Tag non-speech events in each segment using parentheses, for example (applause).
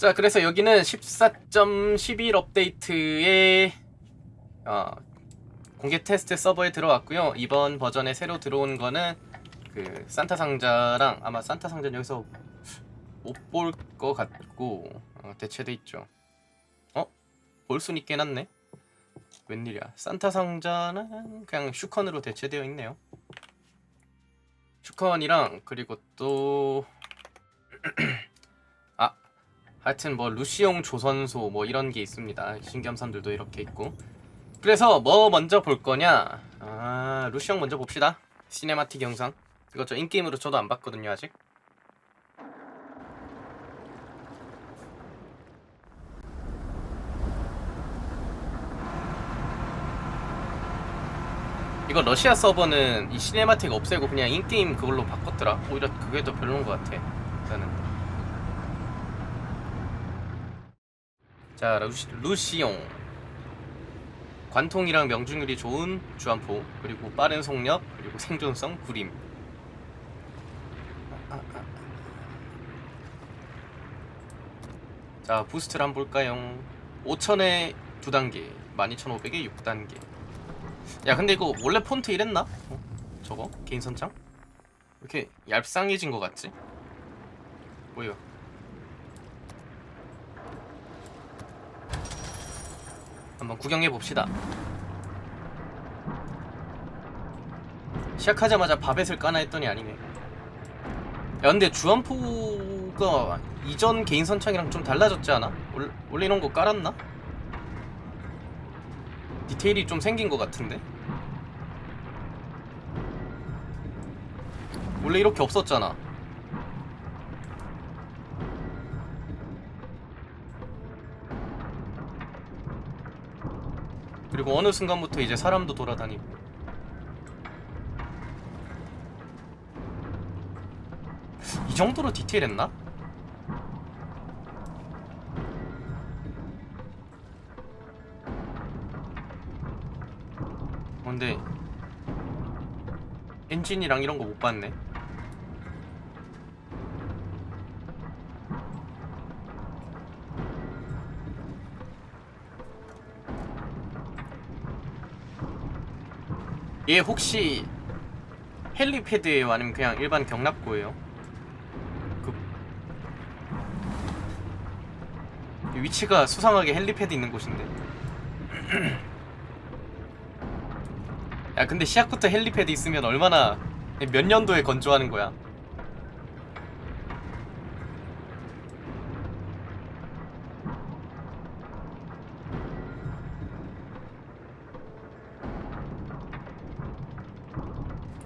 자, 그래서 여기는 14.11 업데이트의 어, 공개 테스트 서버에 들어왔고요. 이번 버전에 새로 들어온 거는 그 산타 상자랑 아마 산타 상자는 여기서 못 볼 것 같고 어, 대체돼 있죠. 어? 볼순 있게 해놨네. 웬일이야? 산타 상자는 그냥 슈컨으로 대체되어 있네요. 슈컨이랑 그리고 또아 (clears throat) 하여튼 뭐 루시용 조선소 뭐 이런 게 있습니다. 신겸선들도 이렇게 있고. 그래서 뭐 먼저 볼 거냐? 아 루시용 먼저 봅시다. 시네마틱 영상. 이거 저 인게임으로 저도 안 봤거든요 아직. 이거 러시아 서버는 이 시네마틱 없애고 그냥 인게임 그걸로 바꿨더라. 오히려 그게 더 별로인 것 같아. 나는. 자 루시, 루시용 관통이랑 명중률이 좋은 주안포 그리고 빠른 속력 그리고 생존성 구림 자 부스트를 한번 볼까요 5000에 2단계 12500에 6단계 야 근데 이거 원래 폰트 이랬나? 어? 저거? 개인 선창? 왜 이렇게 얇상해진 것 같지? 뭐야 한번 구경해 봅시다. 시작하자마자 바벳을 까나 했더니 아니네. 야 근데 주안포가 이전 개인 선창이랑 좀 달라졌지 않아? 원- 원래 이런 거 깔았나? 디테일이 좀 생긴 것 같은데? 원래 이렇게 없었잖아. 그리고 어느 순간부터 이제 사람도 돌아다니고 이 정도로 디테일했나? 근데 엔진이랑 이런 거 못 봤네. 얘 혹시 헬리패드예요? 아니면 그냥 일반 경납고예요? 그 위치가 수상하게 헬리패드 있는 곳인데. (clears throat) 야 근데 시작부터 헬리패드 있으면 얼마나 몇 년도에 건조하는 거야?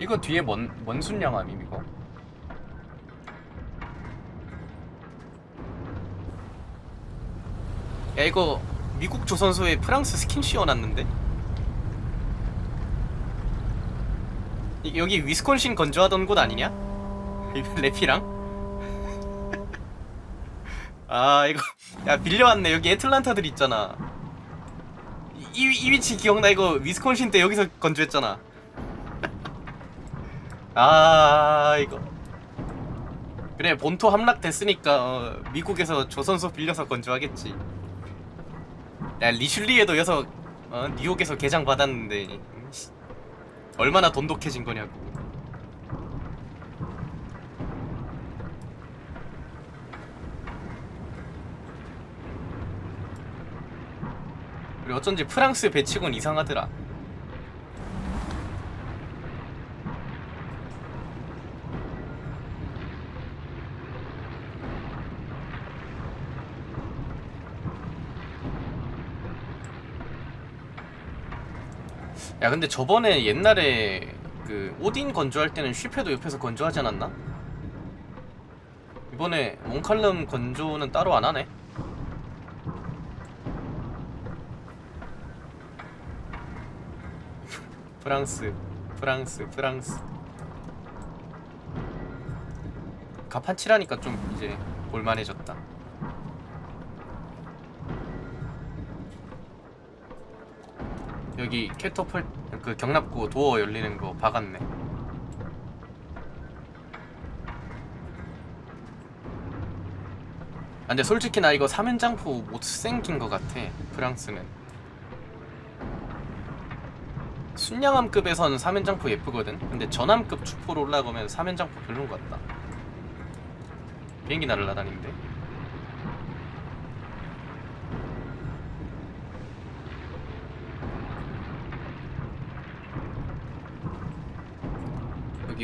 이거 뒤에 뭔, 뭔 순양함임 이거? 야 이거 미국 조선소에 프랑스 스킨 씌워놨는데? 이- 여기 위스콘신 건조하던 곳 아니냐? (laughs) 이 래피랑? (laughs) 아 이거 야 빌려왔네 여기 애틀란타들 있잖아 이, 이, 이 위치 기억나 이거 위스콘신 때 여기서 건조했잖아 아 이거. 그래 본토 함락됐으니까 어, 미국에서 조선소 빌려서 건조하겠지. 야 리슐리에도 여서 어, 뉴욕에서 개장 받았는데 얼마나 돈독해진 거냐고. 그리고 어쩐지 프랑스 배치곤 이상하더라 야 근데 저번에 옛날에 그 오딘 건조할 때는 슈페도 옆에서 건조하지 않았나? 이번에 몽칼럼 건조는 따로 안 하네. (laughs) 프랑스, 프랑스, 프랑스. 가판치라니까 좀 이제 볼만해졌다. 여기 캐터펄 그 경납고 도어 열리는 거 박았네. 근데 솔직히 나 이거 3연장포 못 생긴 것 같아 프랑스는. 순양함급에서는 3연장포 예쁘거든? 근데 전함급 주포로 올라가면 3연장포 별론 것 같다. 비행기 날아다니는데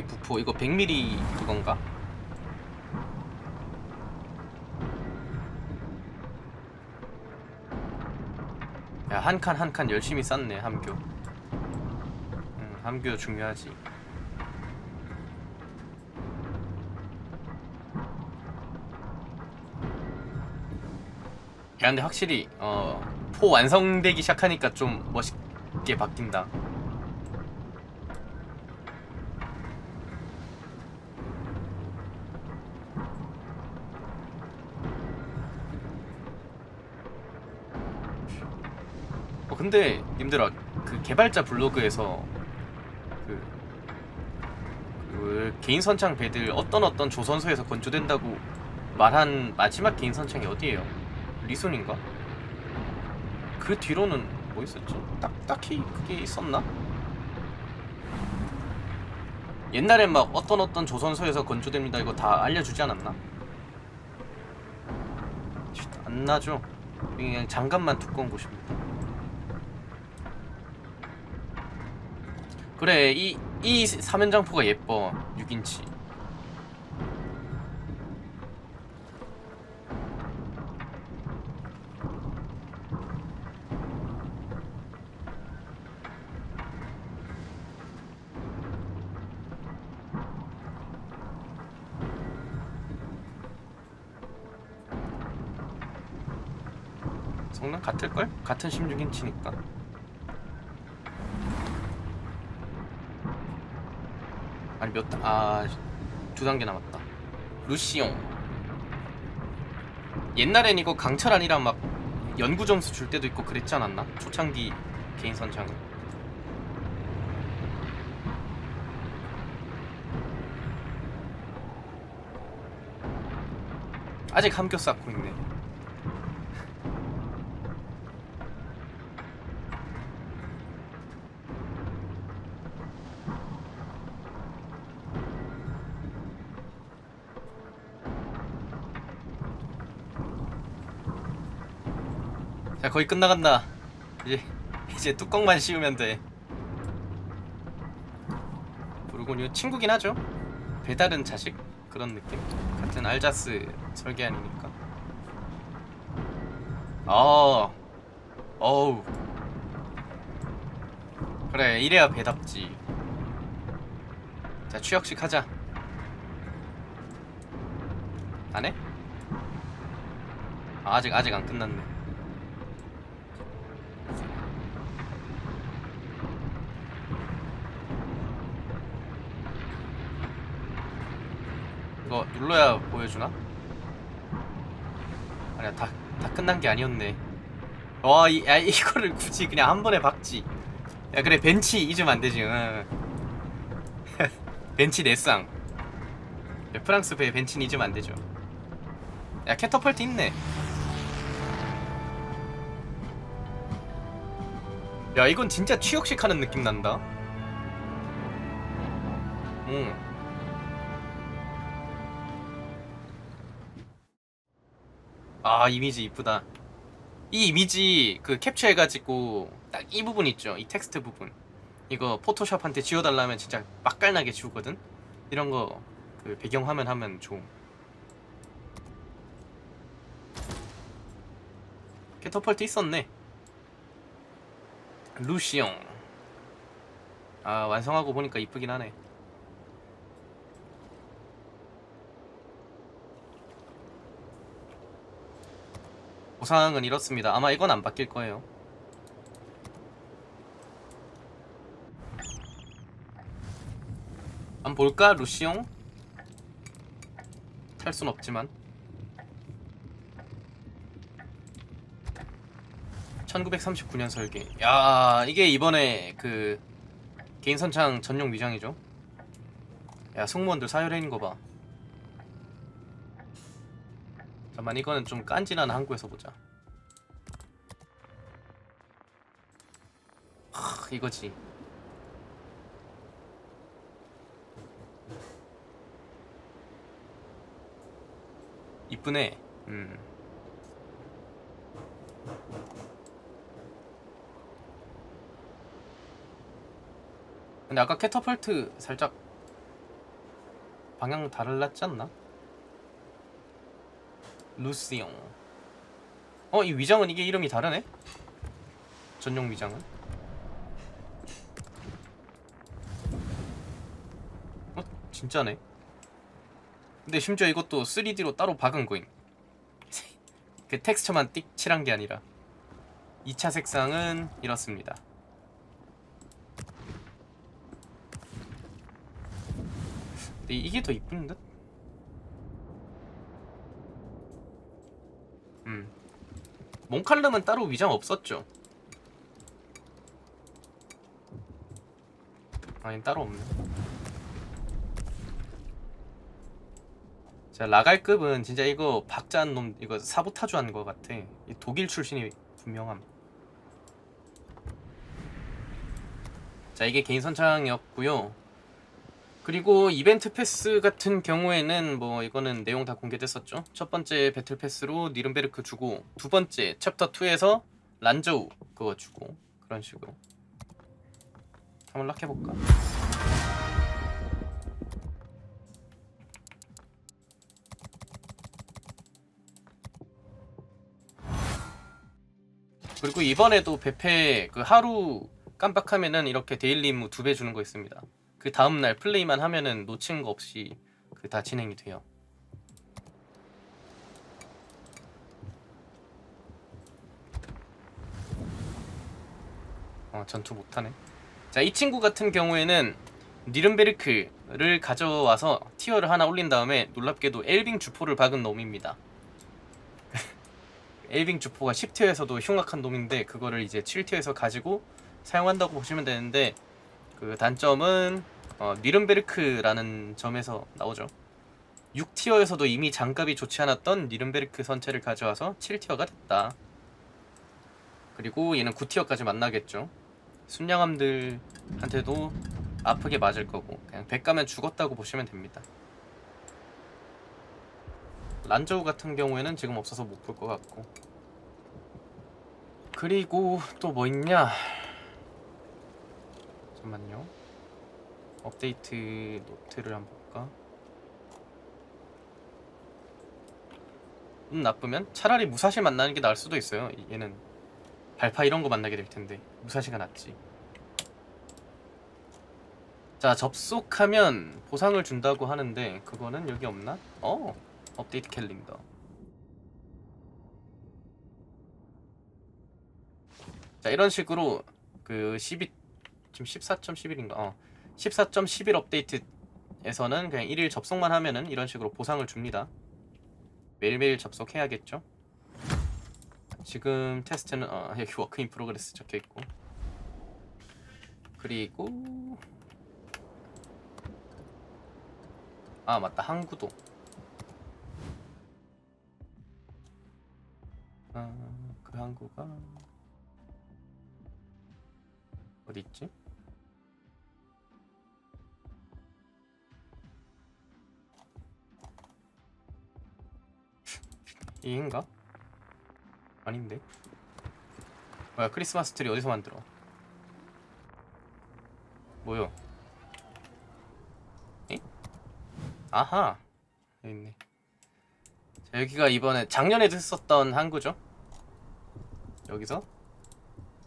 부포. 이거 100mm 그건가? 야 한 칸 한 칸 열심히 쌌네 함교. 응 함교 중요하지. 야 근데 확실히 어 포 완성되기 시작하니까 좀 멋있게 바뀐다 근데 님들아 그 개발자 블로그에서 그, 그 개인 선창 배들 어떤 어떤 조선소에서 건조된다고 말한 마지막 개인 선창이 어디예요? 리손인가? 그 뒤로는 뭐 있었지? 딱 딱히 그게 있었나? 옛날에 막 어떤 어떤 조선소에서 건조됩니다 이거 다 알려주지 않았나? 쉿, 안 나죠? 그냥 장갑만 두꺼운 곳입니다. 그래 이, 이 3연장포가 예뻐 6인치 성능 같을걸? 같은 16인치니까 아니 몇 단? 아두 단계 남았다. 루시옹. 옛날엔 이거 강철 아니라 막 연구 점수 줄 때도 있고 그랬지 않았나? 초창기 개인 선창은. 아직 함교 쌓고 있네. 자 거의 끝나간다. 이제 이제 뚜껑만 씌우면 돼. 부르고뉴 친구긴 하죠. 배달은 자식 그런 느낌. 같은 알자스 설계안이니까. 어. 어우. 그래 이래야 배답지. 자 취역식 하자. 안 해? 아, 아직 아직 안 끝났네. 이거 눌러야 보여주나? 아니야 다, 다 끝난 게 아니었네. 와 이, 야, 이거를 굳이 그냥 한 번에 박지. 야 그래 벤치 잊으면 안 되지. 응. (laughs) 벤치 야, 프랑스 배 벤치는 잊으면 안 되죠. 야 캐터펄트 있네. 야 이건 진짜 취역식 하는 느낌 난다. 응 아 이미지 이쁘다. 이 이미지 그 캡처해가지고 딱 이 부분 있죠. 이 텍스트 부분. 이거 포토샵한테 지워달라면 진짜 맛깔나게 지우거든? 이런 거 그 배경화면 하면 좋음. 캐터펄트 있었네. 루시옹. 아 완성하고 보니까 이쁘긴 하네 보상은 이렇습니다. 아마 이건 안 바뀔 거예요. 한번 볼까? 루시옹? 탈 순 없지만 1939년 설계 야 이게 이번에 그 개인 선창 전용 위장이죠 야 승무원들 사열해인 거봐 잠깐만 이거는 좀 깐진한 항구에서 보자 하, 이거지 이쁘네 음. 근데 아까 캐터펄트 살짝 방향 달랐지 않나? 루시옹 어? 이 위장은 이게 이름이 다르네? 전용 위장은? 어? 진짜네 근데 심지어 이것도 3D로 따로 박은 거임 (laughs) 그 텍스처만 띡 칠한 게 아니라 2차 색상은 이렇습니다 근데 이게 더 이쁜 듯? 몽칼름은 따로 위장 없었죠? 아니 따로 없네. 자 라갈급은 진짜 이거 박자한 놈 이거 사보타주 한거 같아. 이 독일 출신이 분명함. 자 이게 개인 선창이었고요. 그리고 이벤트 패스 같은 경우에는 뭐 이거는 내용 다 공개됐었죠. 첫 번째 배틀 패스로 니른베르크 주고 두 번째 챕터 2에서 란저우 그거 주고 그런 식으로 한번 락 해 볼까? 그리고 이번에도 베페 그 하루 깜빡하면은 이렇게 데일리 임무 두 배 주는 거 있습니다. 그 다음 날 플레이만 하면은 놓친 거 없이 그 다 진행이 돼요. 어 전투 못하네. 자 이 친구 같은 경우에는 니른베르크를 가져와서 티어를 하나 올린 다음에 놀랍게도 엘빙 주포를 박은 놈입니다. (laughs) 엘빙 주포가 10티어에서도 흉악한 놈인데 그거를 이제 7티어에서 가지고 사용한다고 보시면 되는데 그 단점은 어, 니른베르크라는 점에서 나오죠. 6티어에서도 이미 장갑이 좋지 않았던 니른베르크 선체를 가져와서 7티어가 됐다. 그리고 얘는 9티어까지 만나겠죠. 순양함들한테도 아프게 맞을 거고 그냥 백 가면 죽었다고 보시면 됩니다. 란저우 같은 경우에는 지금 없어서 못 볼 것 같고 그리고 또 뭐 있냐 잠깐만요 업데이트 노트를 한번 볼까? 운 나쁘면 차라리 무사시 만나는 게 나을 수도 있어요. 얘는 발파 이런 거 만나게 될 텐데 무사시가 낫지. 자 접속하면 보상을 준다고 하는데 그거는 여기 없나? 어 업데이트 캘린더. 자 이런 식으로 그 12 지금 14.11인가? 어 14.11 업데이트에서는 그냥 1일 접속만 하면은 이런 식으로 보상을 줍니다. 매일매일 접속해야겠죠? 지금 테스트는 어, 여기 워크 인 프로그레스 적혀 있고. 그리고 아 맞다. 항구도. 아, 그 항구가 어디 있지? 이인가? 아닌데. 뭐야 크리스마스 트리 어디서 만들어? 뭐요? 에? 아하 여기 있네. 자, 여기가 이번에 작년에도 했었던 항구죠. 여기서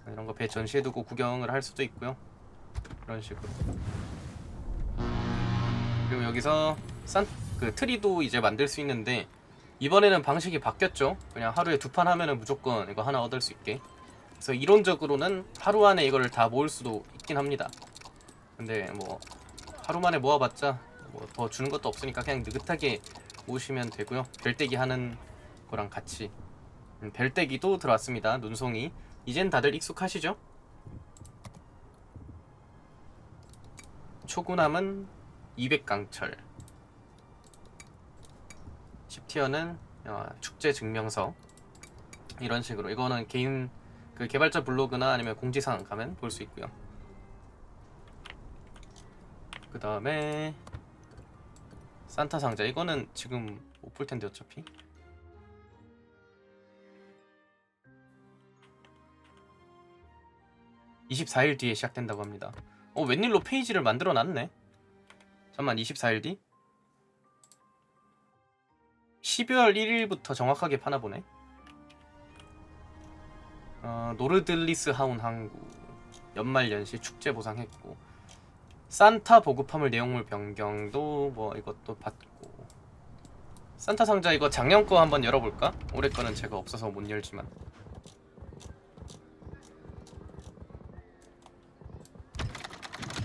이런 거 배 전시해두고 구경을 할 수도 있고요. 이런 식으로. 그리고 여기서 산 그 트리도 이제 만들 수 있는데 이번에는 방식이 바뀌었죠. 그냥 하루에 두 판 하면은 무조건 이거 하나 얻을 수 있게. 그래서 이론적으로는 하루 안에 이거를 다 모을 수도 있긴 합니다. 근데 뭐 하루 만에 모아봤자 뭐 더 주는 것도 없으니까 그냥 느긋하게 모으시면 되고요. 별떼기 하는 거랑 같이 음, 별떼기도 들어왔습니다. 눈송이. 이젠 다들 익숙하시죠? 초구남은 200강철 10티어는 어, 축제 증명서 이런 식으로 이거는 개인 그 개발자 블로그나 아니면 공지사항 가면 볼 수 있고요. 그 다음에 산타 상자 이거는 지금 못 볼 텐데 어차피 24일 뒤에 시작된다고 합니다. 어 웬일로 페이지를 만들어 놨네. 잠만 24일 뒤? 12월 1일부터 정확하게 파나 보네. 어, 노르들리스 하운 항구 연말 연시 축제 보상했고 산타 보급 화물 내용물 변경도 뭐 이것도 받고 산타 상자 이거 작년 거 한번 열어볼까? 올해 거는 제가 없어서 못 열지만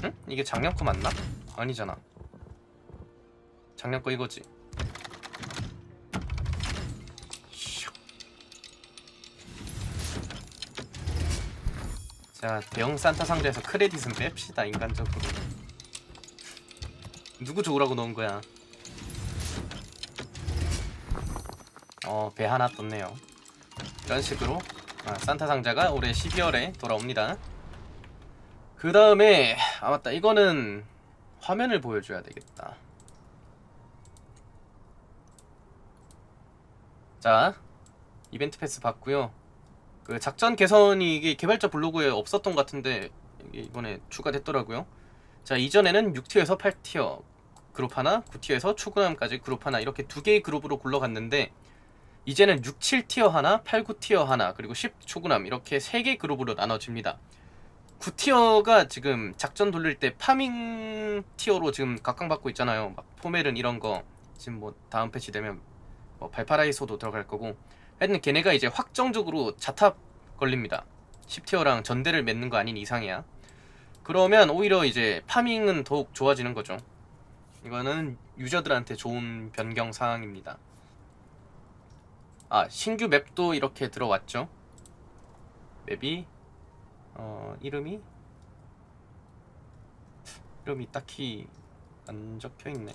응? 이게 작년 거 맞나? 아니잖아 작년 거 이거지 자 대형 산타 상자에서 크레딧은 뺍시다 인간적으로. 누구 좋으라고 넣은 거야? 어 배 하나 떴네요. 이런 식으로 아, 산타 상자가 올해 12월에 돌아옵니다. 그 다음에 아 맞다. 이거는 화면을 보여줘야 되겠다. 자 이벤트 패스 받고요 그 작전 개선이 이게 개발자 블로그에 없었던 것 같은데 이번에 추가됐더라고요. 자 이전에는 6티어에서 8티어 그룹 하나 9티어에서 초근함까지 그룹 하나 이렇게 두 개의 그룹으로 굴러갔는데 이제는 6, 7티어 하나 8, 9티어 하나 그리고 10 초근함 이렇게 세 개 그룹으로 나눠집니다. 9티어가 지금 작전 돌릴 때 파밍 티어로 지금 각광받고 있잖아요. 막 포멜은 이런 거 지금 뭐 다음 패치 되면 뭐 발파라이소도 들어갈 거고 하여튼 걔네가 이제 확정적으로 자탑 걸립니다. 10티어랑 전대를 맺는 거 아닌 이상이야. 그러면 오히려 이제 파밍은 더욱 좋아지는 거죠. 이거는 유저들한테 좋은 변경 사항입니다. 아 신규 맵도 이렇게 들어왔죠. 맵이 어 이름이 이름이 딱히 안 적혀 있네.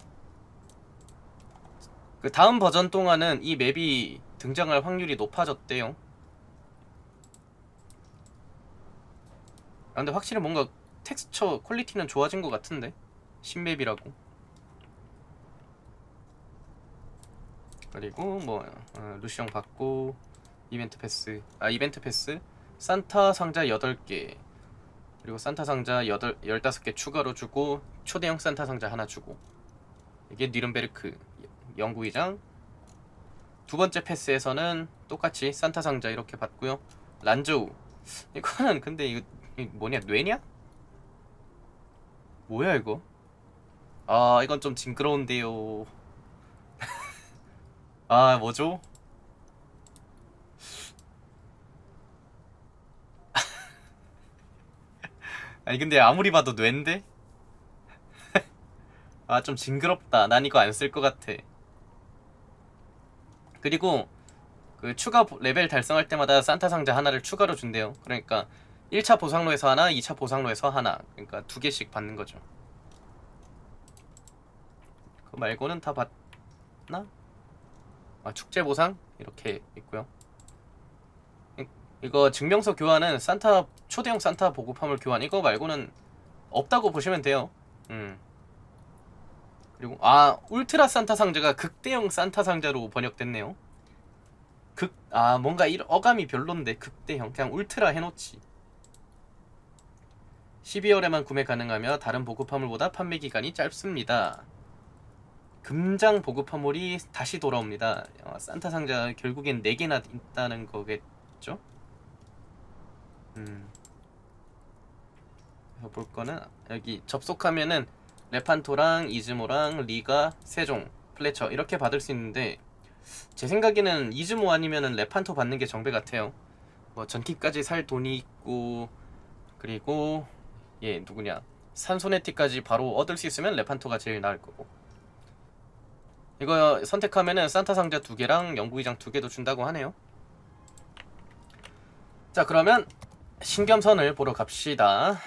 그 다음 버전 동안은 이 맵이 등장할 확률이 높아졌대요. 아, 근데 확실히 뭔가 텍스처 퀄리티는 좋아진 것 같은데? 신맵이라고. 그리고 뭐 어, 루시형 받고 이벤트 패스. 아 이벤트 패스. 산타 상자 8개. 그리고 산타 상자 8, 15개 추가로 주고 초대형 산타 상자 하나 주고. 이게 니른베르크 연구의장 두 번째 패스에서는 똑같이 산타 상자 이렇게 받고요 란조우 이거는 근데 이거 뭐냐 뇌냐? 뭐야 이거? 아 이건 좀 징그러운데요 (laughs) 아 뭐죠? (laughs) 아니 근데 아무리 봐도 뇌인데? (laughs) 아 좀 징그럽다. 난 이거 안 쓸 것 같아. 그리고 그 추가 보- 레벨 달성할 때마다 산타 상자 하나를 추가로 준대요. 그러니까 1차 보상로에서 하나, 2차 보상로에서 하나. 그러니까 두 개씩 받는 거죠. 그 말고는 다 받나? 아 축제 보상 이렇게 있고요. 이- 이거 증명서 교환은 산타 초대형 산타 보급 화물 교환 이거 말고는 없다고 보시면 돼요. 음. 그리고 아 울트라 산타 상자가 극대형 산타 상자로 번역됐네요. 극 아 뭔가 이 어감이 별론데 극대형 그냥 울트라 해놓지. 12월에만 구매 가능하며 다른 보급 화물보다 판매 기간이 짧습니다. 금장 보급 화물이 다시 돌아옵니다. 어, 산타 상자 결국엔 4개나 있다는 거겠죠? 음. 볼 거는 여기 접속하면은 레판토랑 이즈모랑 리가 세종 플래처 이렇게 받을 수 있는데 제 생각에는 이즈모 아니면은 레판토 받는 게 정배 같아요. 뭐 전키까지 살 돈이 있고 그리고 얘 누구냐 산소네티까지 바로 얻을 수 있으면 레판토가 제일 나을 거고 이거 선택하면은 산타 상자 두 개랑 영부의장 두 개도 준다고 하네요. 자 그러면 신겸선을 보러 갑시다.